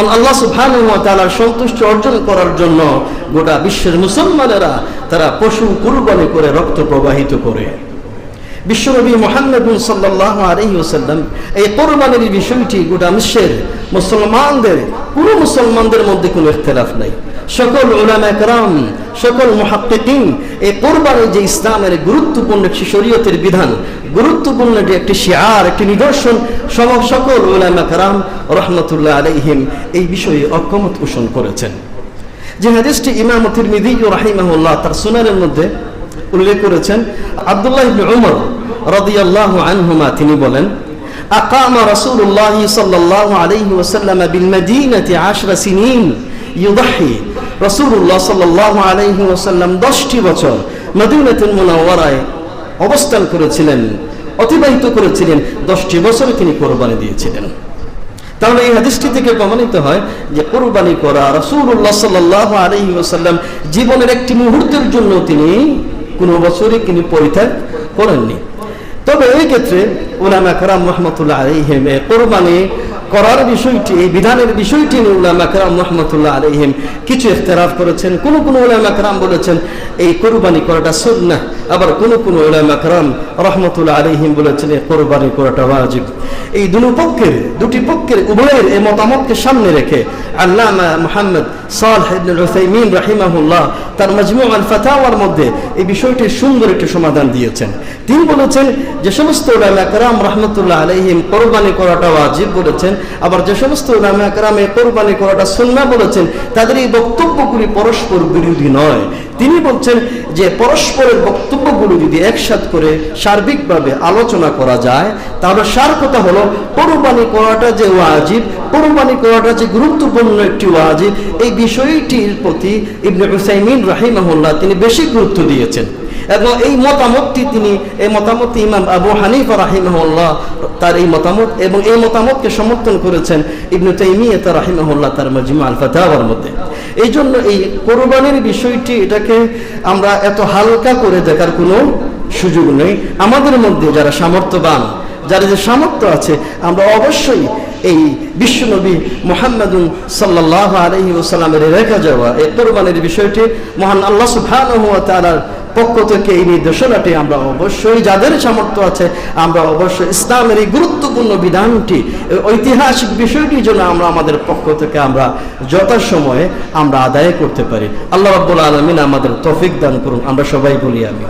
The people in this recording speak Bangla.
আল্লাহ অর্জন করার জন্য গোটা বিশ্বের মুসলমানেরা তারা পশু কুরবানি করে, রক্ত প্রবাহিত করে। বিশ্বনবী মোহাম্মদ সাল্লাহ আলহিউসাল্লাম এই কোরবানির বিষয়টি গোটা বিশ্বের মুসলমানদের, পুরো মুসলমানদের মধ্যে কোনো ইখতলাফ নাই। সকল ওলামা সকল মহাত্মিন এই কোরবানি যে ইসলামের গুরুত্বপূর্ণ একটি শরীয়তের বিধান, গুরুত্বপূর্ণ যে একটি শিয়ার, একটি নিদর্শন সব সকল উলামা কারাম রহমতুল্লাহ আলহিম এই বিষয়ে অকমত পোষণ করেছেন। যে হাদিসটি ইমাম ও রাহিমাহুল্লাহ তার সোনারের মধ্যে উল্লেখ করেছেন, আবদুল্লাহ ইবনে উমর রাদিয়াল্লাহু আনহুমা তিনি বলেন أقام رسول الله صلى الله عليه وسلم بالمدينة عشر سنين يضحي রসুল্লাহ সাল্লাহ আলহি ওসাল্লাম দশটি বছর মদিনাতুল মুনাওয়ারায় অবস্থান করেছিলেন, অতিবাহিত করেছিলেন, দশটি বছর তিনি কোরবানি দিয়েছিলেন। তাহলে এই হাদিসটি থেকে প্রমাণিত হয় যে কোরবানি করা রসুল্লাহ সাল্লাহ আলহি ওসাল্লাম জীবনের একটি মুহূর্তের জন্য তিনি কোনো বছরই তিনি পরিত্যাগ করেননি। তবে এই ক্ষেত্রে ওলামা করাম রহমতুল্লাহ আলহিমে কোরবানি করার বিষয়টি, এই বিধানের বিষয়টি নিয়ে উল্লাম কারাম রহমতুল্লাহ আলহিম কিছু ইখতরাফ করেছেন। কোন কোনো উল্লাম কারাম বলেছেন, এই কোরবানি করাটা সুন্নাহ। আবার কোন কোন রহমতুল্লাহ আলহিম বলেছেন এই কোরবানি করাটা ওয়াজিব। এই দুটো পক্ষের, দুটি পক্ষের উভয়ের এই মতামতকে সামনে রেখে আল্লামা মুহাম্মদ সালহ ইবনুল রাহিমাহুল্লাহ তার মাজমু আল ফাতাওয়ার মধ্যে এই বিষয়টির সুন্দর একটি সমাধান দিয়েছেন। তিনি বলেছেন, যে সমস্ত উলামা কারাম রহমতুল্লাহ আলাইহিম কোরবানি করাটা ওয়াজিব বলেছেন, আবার যে সমস্ত উলামা কারাম এই কোরবানি করাটা সুন্না বলেছেন, তাদের এই বক্তব্যগুলি পরস্পর বিরোধী নয়। তিনি বলছেন যে পরস্পরের বক্তব্যগুলো যদি একসাথ করে সার্বিকভাবে আলোচনা করা যায়, তাহলে সার কথা হলো, কোরবানি করাটা যে ওয়াজিব, কোরবানি করাটা যে গুরুত্বপূর্ণ একটি ওয়াজিব, এই বিষয়টির প্রতি ইবনে হুসাইমিন রাহিমাহুল্লাহ তিনি বেশি গুরুত্ব দিয়েছেন। এবং এই মতামতটি তিনি, এই মতামতটি ইমাম আবু হানিফা রাহিমাহুল্লাহ তার এই মতামত এবং এই মতামতকে সমর্থন করেছেন ইবনু তাইমিয়াত রাহিমাহুল্লাহ তার মজমা আল ফাতাওয়ার মধ্যে। এই জন্য এই কোরবানির বিষয়টি এটাকে আমরা এত হালকা করে দেখার কোনো সুযোগ নেই। আমাদের মধ্যে যারা সামর্থ্যবান যারা যে সামর্থ্য আছে, আমরা অবশ্যই এই বিশ্বনবী মোহাম্মদুল সাল্লাহ আলহি ওসালামের রেখা যাওয়া, এই কোরবানির বিষয়টি মহান আল্লাহ সুফান পক্ষ থেকে এই নির্দেশনাটি আমরা অবশ্যই, যাদের সামর্থ্য আছে, আমরা অবশ্যই ইসলামের এই গুরুত্বপূর্ণ বিধানটি, ঐতিহাসিক বিষয়টি যেন আমরা আমাদের পক্ষ থেকে আমরা যথাসময়ে আমরা আদায় করতে পারি। আল্লাহ রাব্বুল আলমিন আমাদের তফিক দান করুন। আমরা সবাই বলি আমি